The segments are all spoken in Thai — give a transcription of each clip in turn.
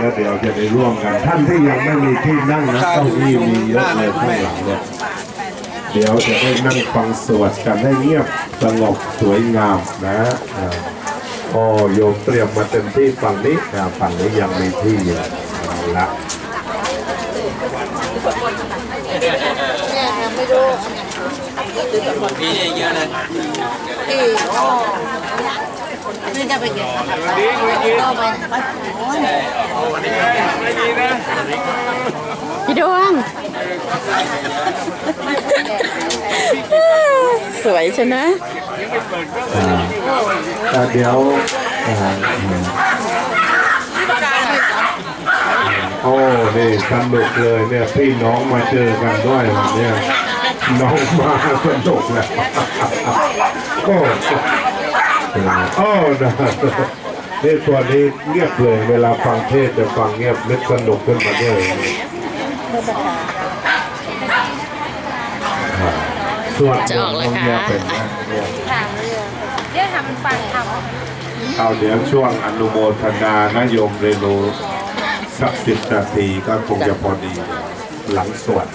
แล้วเดี๋ยวจะได้ร่วมกัน ท่านที่ยังไม่มีที่นั่งนะเก้าอี้มีเยอะเลยข้างหลังเนี่ยเดี๋ยวจะได้นั่งฟังสวดกันให้เงียบสงบสวยงามนะอ่าโอ้โยมเตรียมมาเต็มที่ฝั่งนี้อ่าฝั่งนี้ยังมีที่อยู่เอาละเนี่ยยังไม่รู้พี่เนี่ยเยอะเลยที่โอ้นี่จะไปเก็บก็ไปโอ้ย พี่ดวง สวยใช่ไหมอ่าอ่าเดี๋ยวอ่าโอ้นี่สนุกเลยเนี่ยพี่น้องมาเจอกันด้วยวันเนี่ยน้องมาสนุกเลยโอ้โอ้นะ นี่ตัวนี้เงียบเลย เวลาฟังเทศน์จะฟังเงียบนึกสนุกขึ้นมาด้วยอ่าสวดมนต์ต้องเงียบเป็นนะเงียบเดี๋ยวทำฟังทำเอาเดี๋ยวช่วงอนุโมทนานโยมเรนูสักสิบนาทีก็คงจะพอดีหลังสวด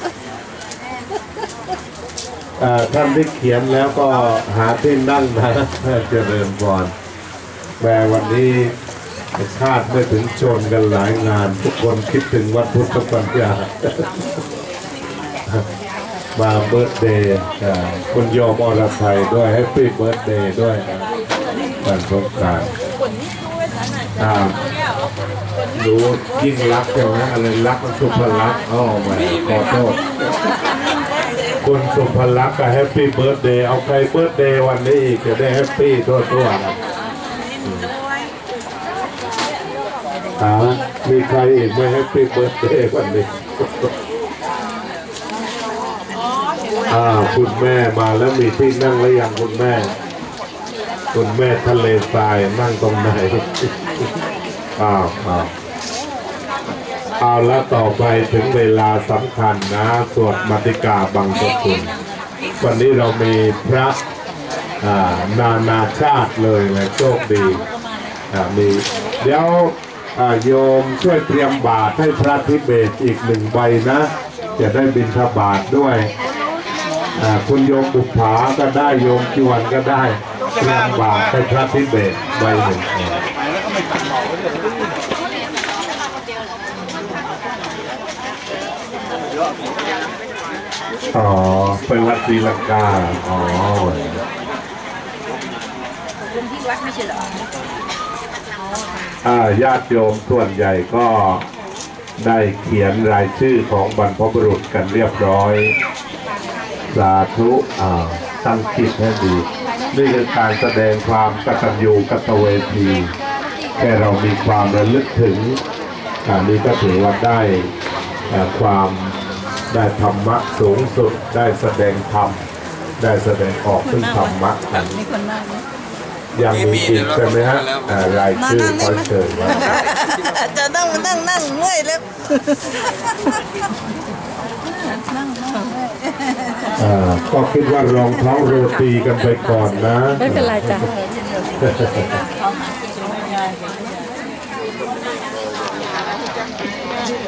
เอ่อ ท่านที่เขียนแล้วก็หาที่นั่งนะเจริญพรแปลวันนี้คาดไม่ถึงชนกันหลายงาน ทุกคนคิดถึงวัดพุทธปัญญามาเบิร์ดเดย์คุณโยมอรไทยด้วยแฮปปี้เบิร์ดเดย์ด้วยนะวันสงกรารอ่ารู้ยิ่งรักใช่ไหมอะไรรักมันสุภลักอ๋อแหมขอโทษ คุณสุภลักษ์ก็แฮปปี้เบิร์ดเดย์เอาใครเบิร์ดเดย์วันนี้อีกจะได้แฮปปี้ทั่วทั่วนะหามีใครอีกไหมแฮปปี้เบิร์ดเดย์วันนี้อ่าคุณแม่มาแล้วมีที่นั่งแล้วยังคุณแม่ คุณแม่ทะเลทรายนั่งตรงไหนอ้าวอ้าว เอาล้วต่อไปถึงเวลาสำคัญนะ สวดมาติกาบังสกุลวันนี้เรามีพระนานาชาติเลยนะโชคดีมีเดี๋ยวโยมช่วยเตรียมบาตรให้พระทิเบตอีกหนึ่งใบนะ จะได้บิณฑบาตด้วย คุณโยมบุภาก็ได้โยมจวนก็ได้เตรียมบาตรให้พระทิเบตใบหนึ่ง อ๋อไปวัดศรีลังกา อ๋อที่วัดไม่ใช่เหรออาญาติโยมส่วนใหญ่ก็ได้เขียนรายชื่อของบรรพบุรุษกันเรียบร้อย สาธุอ่าตั้งจิตให้ดีนี่คือการแสดงความกตัญญูกตเวทีแค่เรามีความระลึกถึงอันนี้ก็ถือว่าได้ความ ได้ธรรมะสูงสุดได้แสดงธรรมได้แสดงออกซึ่งธรรมะอันนี้ยังมีอีกใช่ไหมฮะอ่ารายชื่อขอเชิญไว้จะต้องนั่งนั่งเมื่อยแล้วอ่าก็คิดว่ารองท้องโรตีกันไปก่อนนะ ไม่เป็นไรจ้ะ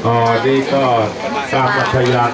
อ๋อนี่ก็ตามอัธยา